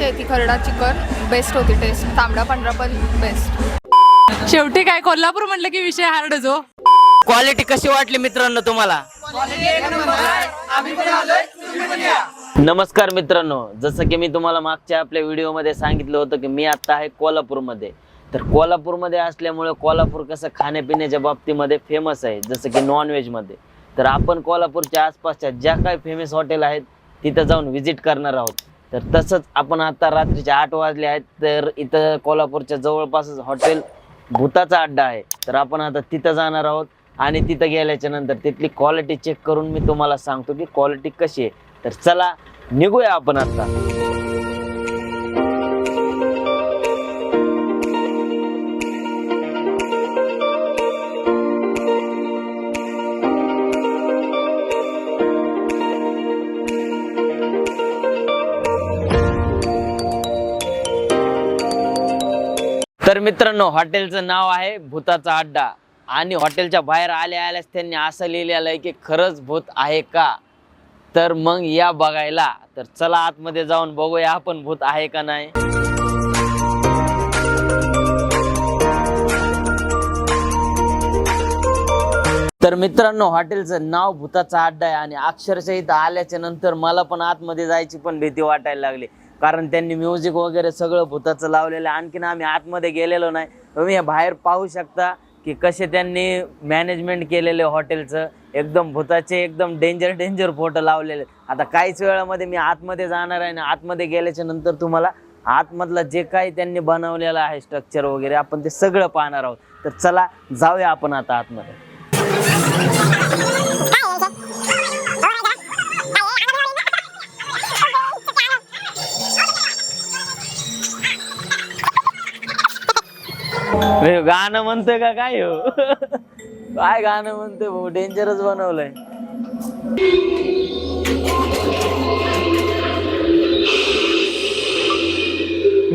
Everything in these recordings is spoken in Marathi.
मच्छी आहे ती खरडा चिकन. बेस्ट होती टेस्ट तांबडा पांढरा पण बेस्ट शेवटी काय कोल्हापूर म्हटलं की विषय हार्ड जो. क्वालिटी कशी वाटली मित्रांनो तुम्हाला? नमस्कार मित्रांनो. जसं की मी तुम्हाला मागच्या आपल्या व्हिडिओमध्ये सांगितलं होतं की मी आता आहे कोल्हापूरमध्ये. तर कोल्हापूरमध्ये असल्यामुळे कोल्हापूर कसं खाण्यापिण्याच्या बाबतीमध्ये फेमस आहे जसं की नॉनव्हेजमध्ये तर आपण कोल्हापूरच्या आसपासच्या ज्या काही फेमस हॉटेल आहेत तिथं जाऊन व्हिजिट करणार आहोत. तर तसंच आपण आता रात्रीचे आठ वाजले आहेत तर इथं कोल्हापूरच्या जवळपासच हॉटेल भूताचा अड्डा आहे. तर आपण आता तिथं जाणार आहोत आणि तिथं गेल्याच्यानंतर तिथली क्वालिटी चेक करून मी तुम्हाला सांगतो की क्वालिटी कशी आहे. तर चला निघूया आपण आता. तर मित्रांनो हॉटेलचं नाव आहे भूताचा अड्डा. आणि हॉटेलच्या बाहेर आल्या आल्यास त्यांनी असं लिहिलेलं आहे की खरंच भूत आहे का? तर मग या बघायला. तर चला आतमध्ये जाऊन बघूया आपण भूत आहे का नाही. तर मित्रांनो हॉटेलचं नाव भूताचा अड्डा आहे आणि अक्षरशः इथं आल्याच्यानंतर मला पण आतमध्ये जायची पण भीती वाटायला लागली. कारण त्यांनी म्युझिक वगैरे सगळं भूताचं लावलेलं आहे. आणखीन आम्ही आतमध्ये गेलेलो नाही. तुम्ही हे बाहेर पाहू शकता की कसे त्यांनी मॅनेजमेंट केलेले हॉटेलचं एकदम भूताचे एकदम डेंजर डेंजर फोटो लावलेले आता काहीच वेळामध्ये मी आतमध्ये जाणार आहे ना आतमध्ये गेल्याच्यानंतर तुम्हाला आतमधलं जे काही त्यांनी बनवलेलं आहे स्ट्रक्चर वगैरे आपण ते सगळं पाहणार आहोत. तर चला जाऊया आपण आता आतमध्ये. गाणं म्हणतोय का? काय हो? काय गाणं म्हणतोय भाऊ? डेंजरच बनवलंय.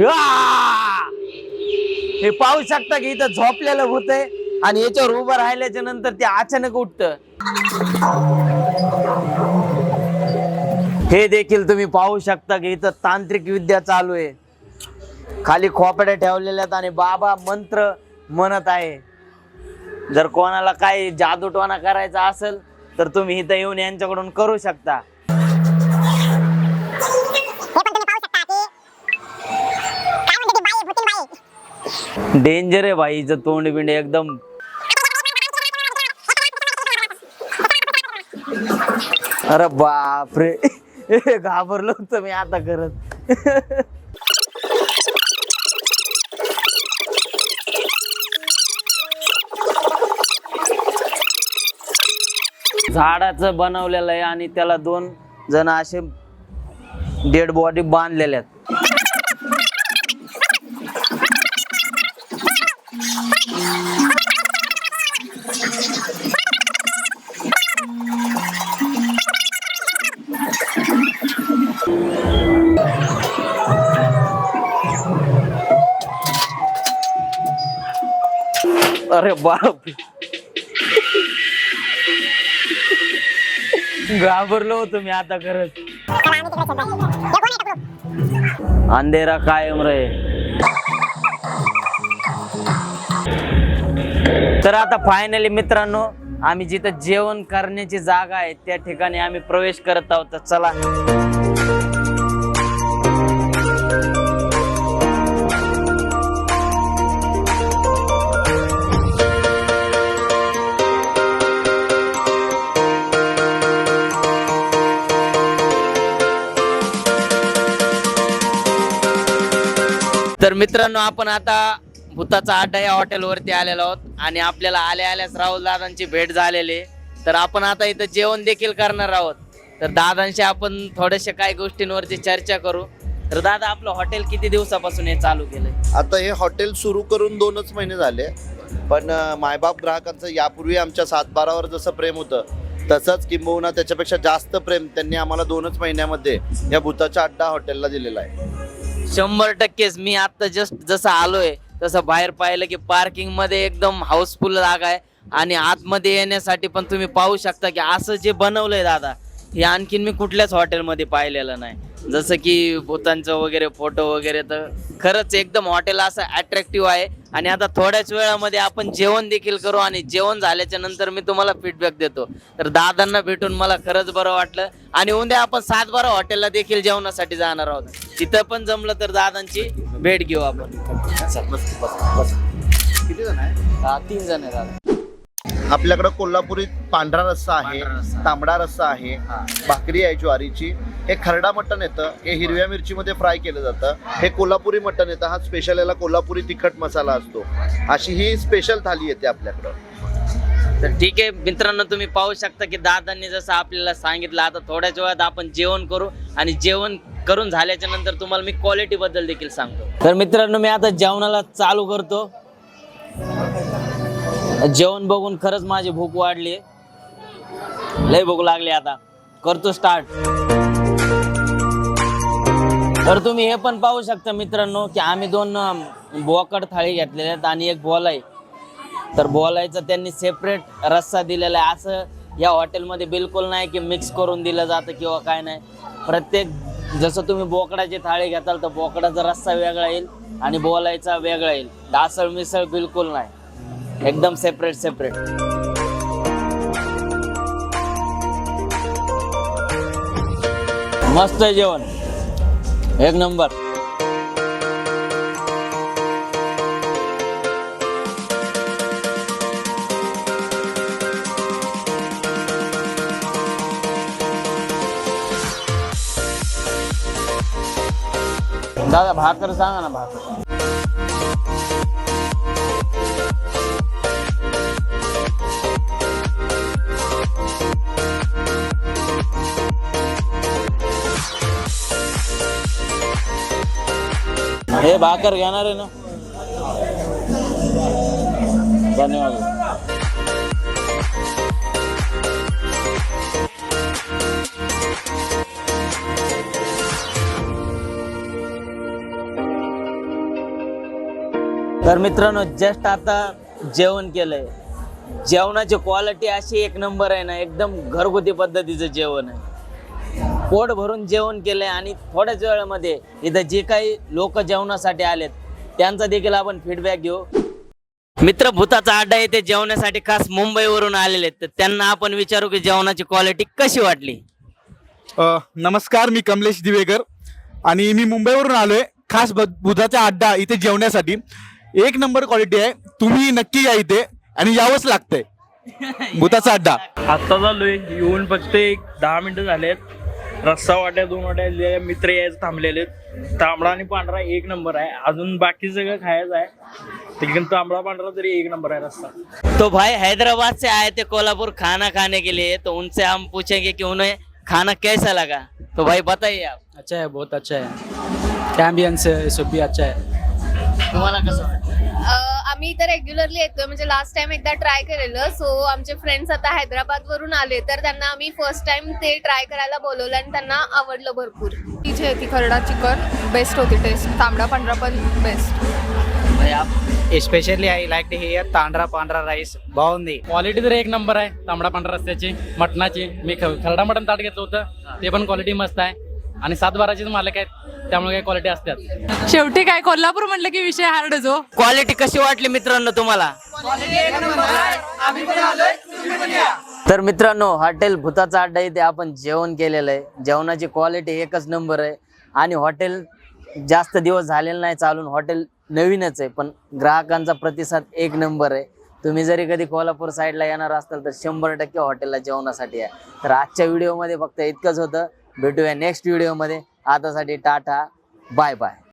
आ! हे पाहू शकता की इथं झोपलेलं भूत आहे आणि याच्यावर उभं राहिल्याच्या नंतर ते अचानक उठत. हे देखील तुम्ही पाहू शकता की इथं तांत्रिक विद्या चालू आहे. खाली खोपड्या ठेवलेल्या आहेत आणि बाबा मंत्र म्हणत आहे. जर कोणाला काही जादूटवाना करायचा असेल तर तुम्ही इथं येऊन यांच्याकडून करू शकता. डेंजर आहे भाई हिचं तोंड बिंड एकदम. अरे बापरे. घाबरलो तुम्ही मी आता करत झाडाचं बनवलेलं आहे आणि त्याला दोन जण असे डेड बॉडी बांधलेल्या आहेत. अरे बाप घाबरलो होतो मी आता खरंच. अंधेरा कायम रे तर आता फायनली मित्रांनो आम्ही जिथं जेवण करण्याची जागा आहे त्या ठिकाणी आम्ही प्रवेश करत आहोत. चला. तर मित्रांनो आपण आता भूताचा अड्डा या हॉटेलवरती आलेलो आहोत आणि आपल्याला आल्या आल्याच राहुल दादांची भेट झालेली आहे. तर आपण आता इथं जेवण देखील करणार आहोत. तर दादांशी आपण थोड्याशा काही गोष्टींवरती चर्चा करू. तर दादा आपलं हॉटेल किती दिवसापासून हे चालू केलंय? आता हे हॉटेल सुरू करून दोनच महिने झाले. पण अं, मायबाप ग्राहकांचं यापूर्वी आमच्या सातबारावर जसं प्रेम होतं तसंच किंबहुना त्याच्यापेक्षा जास्त प्रेम त्यांनी आम्हाला दोनच महिन्यामध्ये या भूताच्या अड्डा हॉटेलला दिलेला आहे. शंभर टक्केच मी आता जस्ट जसं आलोय तसं बाहेर पाहिलं की पार्किंगमध्ये एकदम हाऊसफुल जागा आहे आणि आतमध्ये येण्यासाठी पण तुम्ही पाहू शकता की असं जे बनवलंय दादा हे आणखीन मी कुठल्याच हॉटेलमध्ये पाहिलेलं नाही. जसं की भूतांचं वगैरे फोटो वगैरे तर खरंच एकदम हॉटेल असं अट्रॅक्टिव्ह आहे. आणि आता थोड्याच वेळामध्ये आपण जेवण देखील करू आणि जेवण झाल्याच्यानंतर मी तुम्हाला फीडबॅक देतो. तर दादांना भेटून मला खरंच बरं वाटलं. आणि उद्या आपण सात बारा हॉटेलला देखील जेवणासाठी जाणार आहोत. तिथं पण जमलं तर दादांची भेट घेऊ आपण. किती जण आहे हा, तीन जण आहे दादा. आपल्याकडं कोल्हापुरी पांढरा रस्सा आहे पांढरा रस्सा. तांबडा रस्सा आहे भाकरी आहे ज्वारीची. हे खरडा मटण येतं हे हिरव्या मिरचीमध्ये फ्राय केलं जातं. हे कोल्हापुरी मटण येतं हा स्पेशल याला कोल्हापुरी तिखट मसाला असतो. अशी ही स्पेशल थाली येते आपल्याकडं. तर ठीक आहे मित्रांनो तुम्ही पाहू शकता की दादांनी जसं आपल्याला सांगितलं आता थोड्याच वेळात आपण जेवण करू आणि जेवण करून झाल्याच्यानंतर तुम्हाला मी क्वालिटी बद्दल देखील सांगतो. तर मित्रांनो मी आता जेवणाला चालू करतो. जेवण बघून खरंच माझी भूक वाढली. लय भूक लागली आता. करतो स्टार्ट तर तुम्ही हे पण पाहू शकता मित्रांनो की आम्ही दोन बोकड थाळी घेतलेल्या आहेत आणि एक बॉलाय तर बॉलायचा त्यांनी सेपरेट रस्सा दिलेला आहे. असं या हॉटेलमध्ये बिलकुल नाही की मिक्स करून दिलं जातं किंवा काय नाही. प्रत्येक जसं तुम्ही बोकडाची थाळी घेताल तर बोकडाचा रस्सा वेगळा येईल आणि बोलायचा वेगळा येईल. डासळ मिसळ बिलकुल नाही. एकदम सेपरेट सेपरेट मस्त आहे जेवण. एक नंबर. दादा भाकर सांगा ना भाकर. हे भाकर घेणार आहे ना? धन्यवाद. तर मित्रांनो जस्ट आता जेवण केलंय. जेवणाची क्वालिटी अशी एक नंबर आहे ना एकदम घरगुती पद्धतीचं जेवण आहे. पोट भरून जेवण केलंय आणि थोड्याच वेळामध्ये इथं जे काही लोक जेवणासाठी आलेत त्यांचा देखील आपण फीडबॅक घेऊ. मित्र भूताचा अड्डा येथे जेवण्यासाठी खास मुंबईवरून आलेले आहेत. तर त्यांना आपण विचारू की जेवणाची क्वालिटी कशी वाटली? अ, नमस्कार मी कमलेश दिवेकर. आणि मी मुंबईवरून आलोय खास ब- बुधाचा अड्डा इथे जेवण्यासाठी. एक नंबर क्वालिटी आहे. तुम्ही नक्की या इथे आणि यावंच लागतंय. बुधाचा अड्डा. आत्ता झालोय येऊन फक्त एक दहा मिनिटं झालेत. रस्सा वाट्या दोन वाट्या मित्र यायचं थांबलेले तांबडा आणि पांढरा एक नंबर आहे. अजून बाकी सगळं खायचं आहे. लेकिन तांबडा पांढरा तरी एक नंबर आहे रस्सा. तो भाई हैदराबाद से आए थे कोल्हापुर खाना खाने के लिए तो उनसे हम पूछेंगे कि उन्हें खाना कैसा लगा? तो भाई बताइए आप। अच्छा है बहुत अच्छा है। एम्बियंस ये सब भी अच्छा है। तुम्हाला कसं वाटतं? अं, आम्ही इथं रेग्युलरली येतोय. म्हणजे लास्ट टाइम एकदा ट्राय केलेलं. सो आमचे फ्रेंड्स आता हैदराबाद वरून आले. तर त्यांना आम्ही फर्स्ट टाइम ते ट्राय करायला बोलवलं आणि त्यांना आवडलं भरपूर. तिची ती खरडा चिकन बेस्ट होती टेस्ट तांबडा पांढरा पण बेस्ट भाई आप especially I like to hear तांढरा पांढरा राईस बाగుంది क्वालिटी तर एक नंबर आहे. तांबडा पांढरा रस्त्याची मटणाची. मी खरडा मटण ताट घेतलं होतं. ते पण क्वालिटी मस्त आहे. आणि सात बाराचेच मालक आहेत त्यामुळे काही क्वालिटी असतात. शेवटी काय कोल्हापूर म्हटलं की विषय हार्डच हो क्वालिटी कशी वाटली मित्रांनो तुम्हाला? तर मित्रांनो हॉटेल भूताचा अड्डा इथे आपण जेवण केलेलं आहे. जेवणाची क्वालिटी एकच नंबर आहे. आणि हॉटेल जास्त दिवस झालेलं नाही चालून हॉटेल नवीनच आहे पण ग्राहकांचा प्रतिसाद एक नंबर आहे. तुम्ही जरी कधी कोल्हापूर साईडला येणार असाल तर शंभर टक्के हॉटेलला जेवणासाठी आहे तर आजच्या व्हिडिओमध्ये फक्त इतकंच होतं. भेटूया नेक्स्ट व्हिडिओमध्ये आतासाठी टाटा बाय बाय